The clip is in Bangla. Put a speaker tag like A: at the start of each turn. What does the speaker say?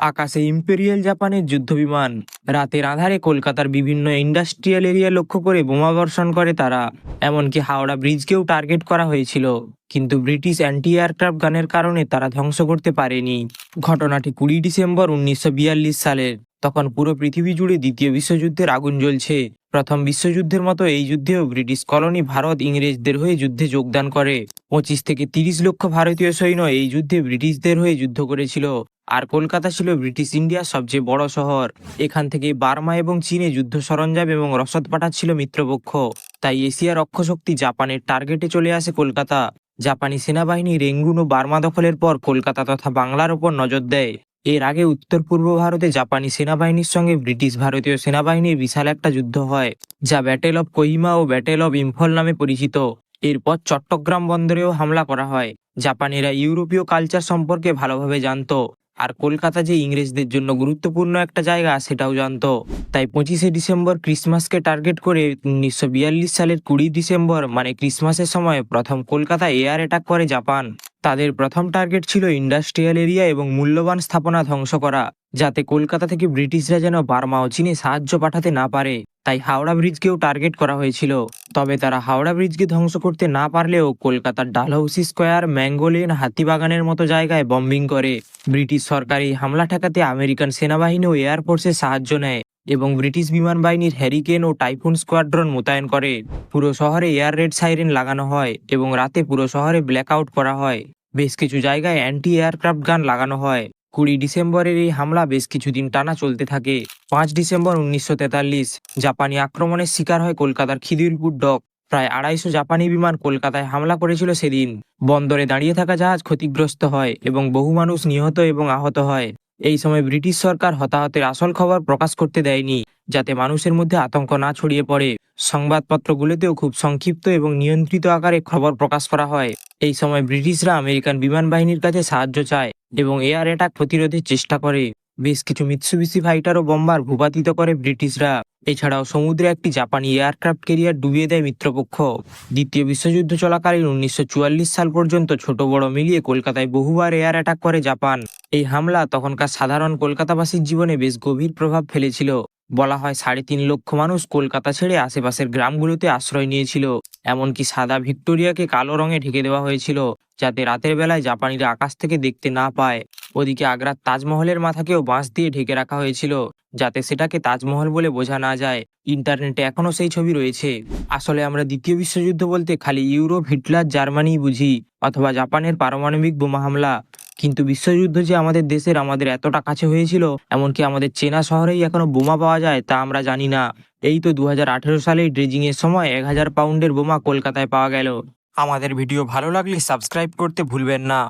A: আকাশে ইম্পেরিয়াল জাপানের যুদ্ধবিমান রাতের আধারে কলকাতার বিভিন্ন ইন্ডাস্ট্রিয়াল এরিয়া লক্ষ্য করে বোমা বর্ষণ করে তারা, এমনকি হাওড়া ব্রিজকেও টার্গেট করা হয়েছিল, কিন্তু ব্রিটিশ অ্যান্টি এয়ারক্রাফট গানের কারণে তারা ধ্বংস করতে পারেনি। ঘটনাটি কুড়ি ডিসেম্বর উনিশশো বিয়াল্লিশ সালের তখন পুরো পৃথিবী জুড়ে দ্বিতীয় বিশ্বযুদ্ধের আগুন জ্বলছে। প্রথম বিশ্বযুদ্ধের মতো এই যুদ্ধেও ব্রিটিশ কলোনি ভারত ইংরেজদের হয়ে যুদ্ধে যোগদান করে। পঁচিশ থেকে তিরিশ লক্ষ ভারতীয় সৈন্য এই যুদ্ধে ব্রিটিশদের হয়ে যুদ্ধ করেছিল। আর কলকাতা ছিল ব্রিটিশ ইন্ডিয়ার সবচেয়ে বড় শহর। এখান থেকে বার্মা এবং চীনে যুদ্ধ সরঞ্জাম এবং রসদ পাঠাচ্ছিল মিত্রপক্ষ। তাই এশিয়ার অক্ষশক্তি জাপানের টার্গেটে চলে আসে কলকাতা। জাপানি সেনাবাহিনী রেঙ্গুন ও বার্মা দখলের পর কলকাতা তথা বাংলার ওপর নজর দেয়। এর আগে উত্তর পূর্ব ভারতে জাপানি সেনাবাহিনীর সঙ্গে ব্রিটিশ ভারতীয় সেনাবাহিনীর বিশাল একটা যুদ্ধ হয়, যা ব্যাটেল অফ কোহিমা ও ব্যাটেল অব ইম্ফল নামে পরিচিত। এরপর চট্টগ্রাম বন্দরেও হামলা করা হয়। জাপানিরা ইউরোপীয় কালচার সম্পর্কে ভালোভাবে জানতো। আর কলকাতা যে ইংরেজদের জন্য গুরুত্বপূর্ণ একটা জায়গা সেটাও জানতো। তাই পঁচিশে ডিসেম্বর ক্রিসমাসকে টার্গেট করে উনিশশো বিয়াল্লিশ সালের কুড়ি ডিসেম্বর মানে ক্রিসমাসের সময় প্রথম কলকাতা এয়ার অ্যাটাক করে জাপান। তাদের প্রথম টার্গেট ছিল ইন্ডাস্ট্রিয়াল এরিয়া এবং মূল্যবান স্থাপনা ধ্বংস করা, যাতে কলকাতা থেকে ব্রিটিশরা যেন বার্মা ও চীনে সাহায্য পাঠাতে না পারে। তাই হাওড়া ব্রিজকেও টার্গেট করা হয়েছিল। তবে তারা হাওড়া ব্রিজকে ধ্বংস করতে না পারলেও কলকাতার ডালহৌসি স্কোয়ার, ম্যাঙ্গোলেন, হাতিবাগানের মতো জায়গায় বম্বিং করে। ব্রিটিশ সরকার এই হামলা ঠেকাতে আমেরিকান সেনাবাহিনী ও এয়ারফোর্সের সাহায্য নেয় এবং ব্রিটিশ বিমান বাহিনীর হ্যারিকেন ও টাইফুন স্কোয়াড্রন মোতায়েন করে। পুরো শহরে এয়ার রেড সাইরেন লাগানো হয় এবং রাতে পুরো শহরে ব্ল্যাক আউট করা হয়। বেশ কিছু জায়গায় অ্যান্টি এয়ারক্রাফট গান লাগানো হয়। কুড়ি ডিসেম্বরের এই হামলা বেশ কিছুদিন টানা চলতে থাকে। পাঁচ ডিসেম্বর উনিশশো তেতাল্লিশ জাপানি আক্রমণের শিকার হয় কলকাতার খিদিরপুর ডক প্রায় আড়াইশো জাপানি বিমান কলকাতায় হামলা করেছিল সেদিন। বন্দরে দাঁড়িয়ে থাকা জাহাজ ক্ষতিগ্রস্ত হয় এবং বহু মানুষ নিহত এবং আহত হয়। এই সময় ব্রিটিশ সরকার হতাহতের আসল খবর প্রকাশ করতে দেয়নি, যাতে মানুষের মধ্যে আতঙ্ক না ছড়িয়ে পড়ে। সংবাদপত্রগুলোতেও খুব সংক্ষিপ্ত এবং নিয়ন্ত্রিত আকারে খবর প্রকাশ করা হয়। এই সময় ব্রিটিশরা আমেরিকান বিমান বাহিনীর কাছে সাহায্য চায় এবং এয়ার অ্যাটাক প্রতিরোধের চেষ্টা করে। বেশ কিছু মিৎসুবিসি ফাইটার ও বোম্বার ভূপাতিত করে ব্রিটিশরা। এছাড়াও সমুদ্রে একটি জাপানি এয়ারক্রাফট ক্যারিয়ার ডুবিয়ে দেয় মিত্রপক্ষ। দ্বিতীয় বিশ্বযুদ্ধ চলাকালীন উনিশশো চুয়াল্লিশ সাল পর্যন্ত ছোট বড় মিলিয়ে কলকাতায় বহুবার এয়ার অ্যাটাক করে জাপান। এই হামলা তখনকার সাধারণ কলকাতাবাসীর জীবনে বেশ গভীর প্রভাব ফেলেছিল। বলা হয় সাড়ে তিন লক্ষ মানুষ কলকাতা ছেড়ে আশেপাশের গ্রামগুলোতে আশ্রয় নিয়েছিল। এমনকি সাদা ভিক্টোরিয়াকে কালো রঙে ঢেকে দেওয়া হয়েছিল যাতে রাতের বেলায় জাপানিরা আকাশ থেকে দেখতে না পায়। ওদিকে আগ্রার তাজমহলের মাথাকেও বাঁশ দিয়ে ঢেকে রাখা হয়েছিল যাতে সেটাকে তাজমহল বলে বোঝা না যায়। ইন্টারনেটে এখনও সেই ছবি রয়েছে। আসলে আমরা দ্বিতীয় বিশ্বযুদ্ধ বলতে খালি ইউরোপ, হিটলার জার্মানি বুঝি, অথবা জাপানের পারমাণবিক বোমা হামলা। কিন্তু বিশ্বযুদ্ধ যে আমাদের দেশের আমাদের এতটা কাছে হয়েছিল, এমনকি আমাদের চেনা শহরেই এখনও বোমা পাওয়া যায় তা আমরা জানি না। এই তো দু সালে ড্রেজিং এর সময় এক হাজার পাউন্ডের বোমা কলকাতায় পাওয়া গেল। আমাদের ভিডিও ভালো লাগলে সাবস্ক্রাইব করতে ভুলবেন না।